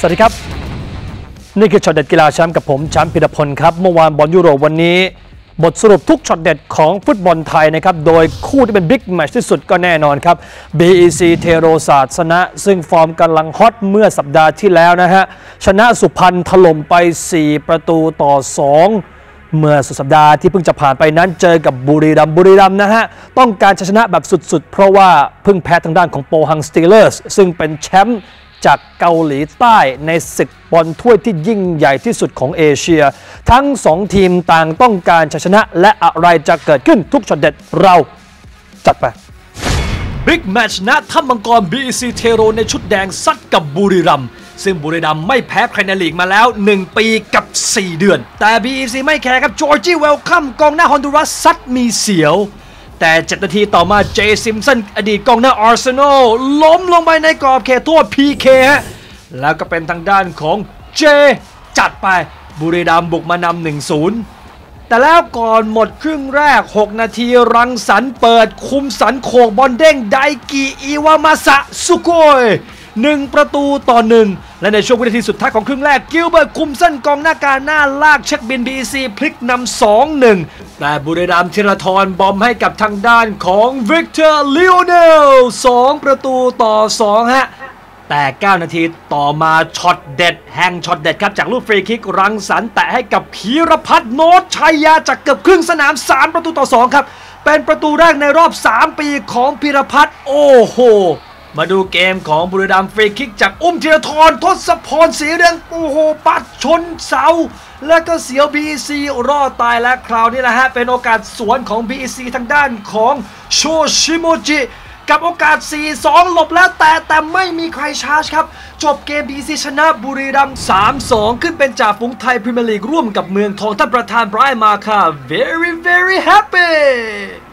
สวัสดีครับ นี่คือช็อตเด็ดกีฬาแชมป์กับผมแชมป์พิรพลครับ เมื่อวานบอลยุโรปวันนี้ บทสรุปทุกช็อตเด็ดของฟุตบอลไทยนะครับ โดยคู่ที่เป็นบิ๊กแมชที่สุดก็แน่นอนครับ BEC เทโรศาสนะ ซึ่งฟอร์มกำลังฮอตเมื่อสัปดาห์ที่แล้วนะฮะ ชนะสุพรรณถล่มไป 4 ประตูต่อ 2เมื่อสุดสัปดาห์ที่เพิ่งจะผ่านไปนั้นเจอกับบุรีรัมบุรีรัมนะฮะ ต้องการชนะแบบสุดๆ เพราะว่าเพิ่งแพ้ทางด้านของโปฮังสตีเลอร์สซึ่งเป็นแชมป์ จากเกาหลีใต้ในศึกบอลถ้วยที่ยิ่งใหญ่ที่สุดของเอเชีย ทั้ง2ทีมต่างต้องการชัยชนะ และอะไรจะเกิดขึ้นทุกช็อตเด็ดเราจัดไปบิ๊กแมตช์ณถ้ำมังกร BEC เทโรในชุดแดงซัดกับบุรีรัมย์ซึ่งบุรีรัมย์ไม่แพ้ใครในลีกมาแล้ว 1 ปีกับ 4 เดือน แต่ BEC ไม่แคร์ครับจอร์จี้เวลคัมกองหน้าฮอนดูรัสซัดมีเสียว แต่ 7 นาทีต่อมาเจซิมสันอดีตกองหน้าอาร์เซนอลล้มลงไปในกรอบเขตโทษ PK ฮะแล้วก็เป็นทางด้านของเจ จัดไปบุรีรัมย์บุกมานำ1-0 แต่แล้วก่อนหมดครึ่งแรก 6 นาทีรังสรรเปิดคุมสันโขกบอลเด้งไดกิอิวามาสะสุโกย หนึ่งประตูต่อหนึ่งและในช่วงวินาทีสุดท้ายของครึ่งแรกกิลเบิร์ตคุมเส้นกองหน้าการหน้าลากเช็คบิน BEC พลิกนำสองหนึ่งแต่บุรีรัมย์ธีรทรบอมให้กับทางด้านของวิกเตอร์ลิโอเนลสองประตูต่อสองฮะแต่ 9 นาทีต่อมาช็อตเด็ด แห่งช็อตเด็ดครับ จากลูกฟรีคิกรังสรรค์แตะให้กับพีรพัฒน์โนตชัยยาจากเกือบครึ่งสนาม 3 ประตูต่อ 2 ครับ เป็นประตูแรกในรอบ 3 ปีของพีรพัฒน์โอ้โห มาดูเกมของบุรีรัมย์ฟรีคิกจากอุ้มธีรทรทศพรศรีเรืองโอ้โหปัดชนเสา แล้วก็เสียว BEC รอดตายแล้วคราวนี้แหละฮะ เป็นโอกาสสวนของ BEC ทางด้านของโชชิโมจิกับโอกาส 4-2 หลบแล้วแต่แต่ไม่มีใครชาร์จครับ จบเกม BC ชนะบุรีรัมย์ 3-2 ขึ้นเป็นจ่าฝูงไทยพรีเมียร์ลีกร่วมกับเมืองทองท่านประธานไบรอันมาค่ะ very very happy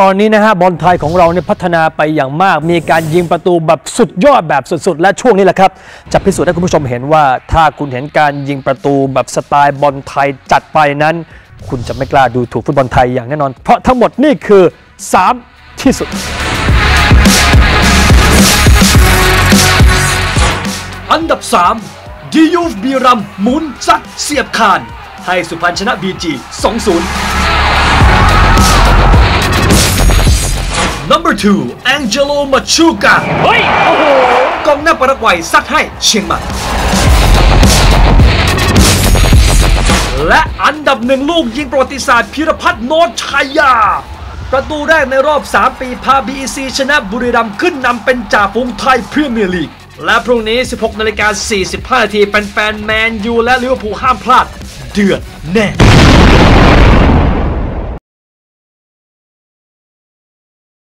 ตอนนี้นะฮะบอลไทยของเราเนี่ยพัฒนาไปอย่างมาก มีการยิงประตูแบบสุดยอดแบบสุดๆ และช่วงนี้แหละครับ จะพิสูจน์ให้คุณผู้ชมเห็นว่า ถ้าคุณเห็นการยิงประตูแบบสไตล์บอลไทยจัดไปนั้น คุณจะไม่กล้าดูถูกฟุตบอลไทยอย่างแน่นอน เพราะทั้งหมดนี่คือ 3 ที่สุด อันดับ 3 ดิยูฟบีรัมหมุนซัดเสียบคาน ให้สุพรรณชนะบีจี 2-0 Number 2 Angelo Machuca เฮ้ย โอ้โห กองหน้าปารากวัยซัดให้เชียงใหม่ และอันดับหนึ่งลูกยิงประวัติศาสตร์พิรพัฒน์โนตชัยยา ประตูแรกในรอบ 3 ปีพา BEC ชนะบุรีรัมย์ขึ้นนำเป็นจ่าฝูงไทยพรีเมียร์ลีก และพรุ่งนี้ 16นาฬิกา45นาทีเป็นแฟนแมนยูและลิเวอร์พูลห้ามพลาด เดือดแน่